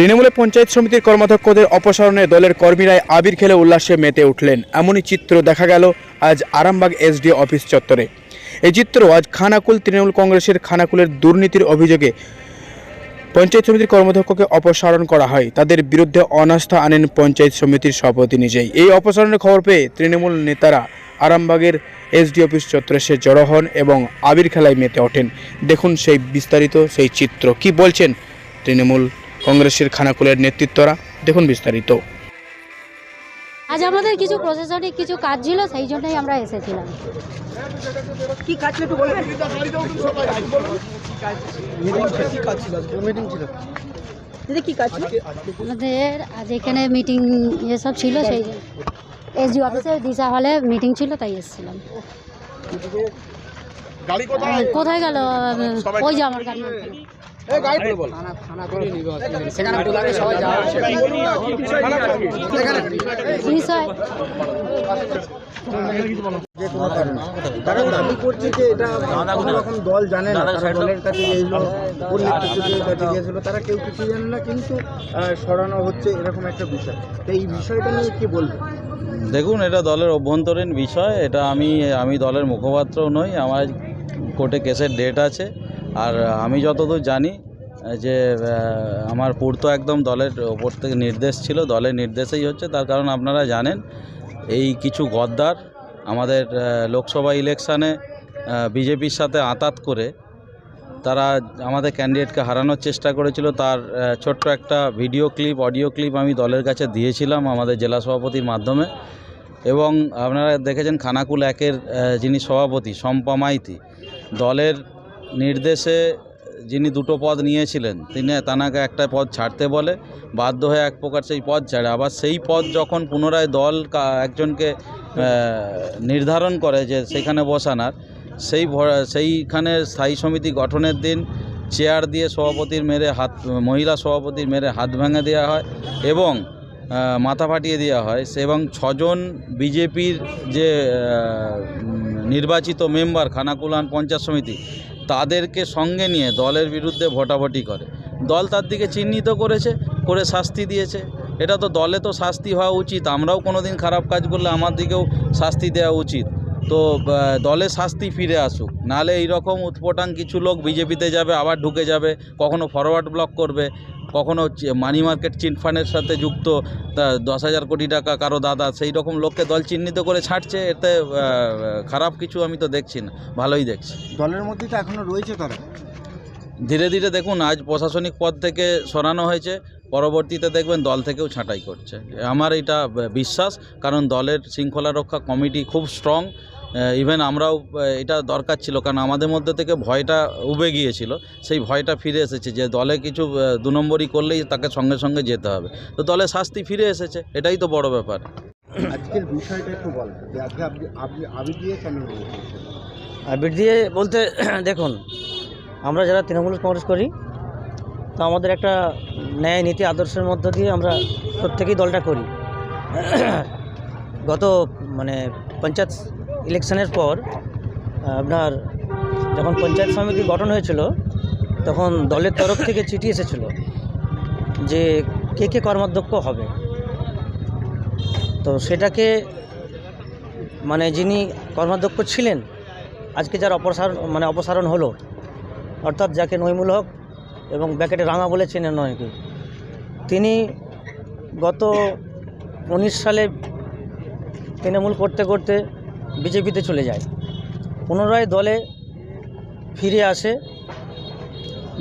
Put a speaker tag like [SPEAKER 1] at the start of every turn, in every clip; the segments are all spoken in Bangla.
[SPEAKER 1] তৃণমূলে পঞ্চায়েত সমিতির কর্মাধ্যক্ষদের অপসারণে দলের কর্মীরাই আবির খেলে উল্লাসে মেতে উঠলেন। এমনই চিত্র দেখা গেল আজ আরামবাগ এসডি অফিস চত্বরে। এই চিত্র আজ খানাকুল তৃণমূল কংগ্রেসের খানাকুলের দুর্নীতির অভিযোগে পঞ্চায়েত সমিতির কর্মাধ্যক্ষকে অপসারণ করা হয়। তাদের বিরুদ্ধে অনাস্থা আনেন পঞ্চায়েত সমিতির সভাপতি নিজেই। এই অপসারণের খবর পেয়ে তৃণমূল নেতারা আরামবাগের এসডি অফিস চত্বরে সে জড়ো হন এবং আবির খেলায় মেতে ওঠেন। দেখুন সেই বিস্তারিত সেই চিত্র। কি বলছেন তৃণমূল কংগ্রেসের খানাকুলের নেতৃত্বরা। দেখুন বিস্তারিত।
[SPEAKER 2] আজ আমাদের কিছু প্রশাসনিক কিছু কাজ ছিল সেই জন্যই আমরা এসেছিলাম।
[SPEAKER 3] কি কাজ ছিল বলবেন? দিদি কি কাজ
[SPEAKER 2] আমাদের আজ এখানে মিটিং এসব ছিল সেই এসডি অফিসে দিশা হলে মিটিং ছিল তাই এসেছিলাম। কোথায়? গেল? ওই যে আমার গাড়ি।
[SPEAKER 4] দল জানে না। তারা দলের কাছে গিয়েছিল কাছে গিয়েছিল তারা কেউ কিছু জানে না কিন্তু সরানো হচ্ছে এরকম একটা বিষয়। তো এই বিষয়টা নিয়ে কি বলব?
[SPEAKER 5] দেখুন এটা দলের অভ্যন্তরীণ বিষয়। এটা আমি আমি দলের মুখপাত্র নই। আমার কোর্টে কেসের ডেট আছে। আর আমি যতদূর জানি, যে আমার পূর্ত একদম দলের ওপর থেকে নির্দেশ ছিল, দলের নির্দেশেই হচ্ছে, তার কারণ আপনারা জানেন, এই কিছু গদ্দার আমাদের লোকসভা ইলেকশানে বিজেপির সাথে আঁতাত করে, তারা আমাদের ক্যান্ডিডেটকে হারানোর চেষ্টা করেছিল। তার ছোট্ট একটা ভিডিও ক্লিপ, অডিও ক্লিপ আমি দলের কাছে দিয়েছিলাম আমাদের জেলা সভাপতির মাধ্যমে। এবং আপনারা দেখেছেন, খানাকুল একের যিনি সভাপতি শম্পা মাইতি, দলের নির্দেশে যিনি দুটো পদ নিয়েছিলেন, তিনি তানাকে একটা পদ ছাড়তে বলে, বাধ্য হয়ে এক প্রকার সেই পদ ছাড়ে। আবার সেই পদ যখন পুনরায় দল একজনকে নির্ধারণ করে যে সেখানে বসানার, সেই সেইখানে স্থায়ী সমিতি গঠনের দিন চেয়ার দিয়ে সভাপতির মেরে হাত, মহিলা সভাপতির মেরে হাত ভেঙে দেওয়া হয় এবং মাথা ফাটিয়ে দেওয়া হয় সে এবং ছজন বিজেপির যে নির্বাচিত মেম্বার, খানাকুলান পঞ্চায়েত সমিতি তাদেরকে সঙ্গে নিয়ে দলের বিরুদ্ধে ভোটাভুটি করে। দল তার দিকে চিহ্নিত করেছে, করে শাস্তি দিয়েছে। এটা তো দলে তো শাস্তি হওয়া উচিত। আমরাও কোনো দিন খারাপ কাজ করলে আমার দিকেও শাস্তি দেওয়া উচিত। তো দলে শাস্তি ফিরে আসুক। নালে এইরকম উৎপটাং কিছু লোক বিজেপিতে যাবে, আবার ঢুকে যাবে, কখনো ফরওয়ার্ড ব্লক করবে। কখনো মানি মার্কেট চিটফান্ডের সাথে যুক্ত তা দশ হাজার কোটি টাকা কারও দাদা সেই রকম লোককে দল চিহ্নিত করে ছাড়ছে এতে খারাপ কিছু আমি তো দেখছি না ভালোই দেখছি।
[SPEAKER 4] দলের মধ্যে তো এখনও রয়েছে তারা।
[SPEAKER 5] ধীরে ধীরে দেখুন আজ প্রশাসনিক পদ থেকে সরানো হয়েছে পরবর্তীতে দেখবেন দল থেকেও ছাঁটাই করছে। আমার এটা বিশ্বাস কারণ দলের শৃঙ্খলা রক্ষা কমিটি খুব স্ট্রং ইভেন আমরাও এটা দরকার ছিল কারণ আমাদের মধ্যে থেকে ভয়টা উবে গিয়েছিল। সেই ভয়টা ফিরে এসেছে যে দলে কিছু দু নম্বরই করলেই তাকে সঙ্গে সঙ্গে যেতে হবে। তো দলে শাস্তি ফিরে এসেছে এটাই তো বড় ব্যাপার।
[SPEAKER 4] আজকের বিষয়টা একটু বল আজকে আবির দিয়ে কেন
[SPEAKER 3] আবির দিয়ে বলতে দেখুন আমরা যারা তৃণমূল কংগ্রেস করি তো আমাদের একটা ন্যায় নীতি আদর্শের মধ্য দিয়ে আমরা প্রত্যেকেই দলটা করি। গত মানে পঞ্চায়েত ইলেকশনের পর, আপনার যখন পঞ্চায়েত সমিতি গঠন হয়েছিল, তখন দলের তরফ থেকে চিঠি এসেছিল যে কে কে কর্মাধ্যক্ষ হবে। তো সেটাকে মানে যিনি কর্মাধ্যক্ষ ছিলেন, আজকে যার অপসারণ মানে অপসারণ হলো, অর্থাৎ যাকে নইমুল হক এবং ব্যাকেটে রাঙা বলে চেনেন অনেকে তিনি গত উনিশ সালে তৃণমূল করতে করতে বিজেপিতে চলে যায়। পুনরায় দলে ফিরে আসে,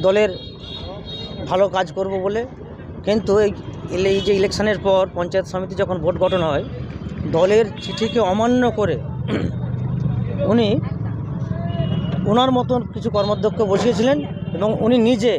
[SPEAKER 3] দলের ভালো কাজ করব বলে। কিন্তু এই যে ইলেকশনের পর পঞ্চায়েত সমিতি যখন ভোট গঠন হয়, দলের চিঠিকে অমান্য করে উনি ওনার মতন কিছু কর্মাধ্যক্ষ বসিয়েছিলেন এবং উনি নিজে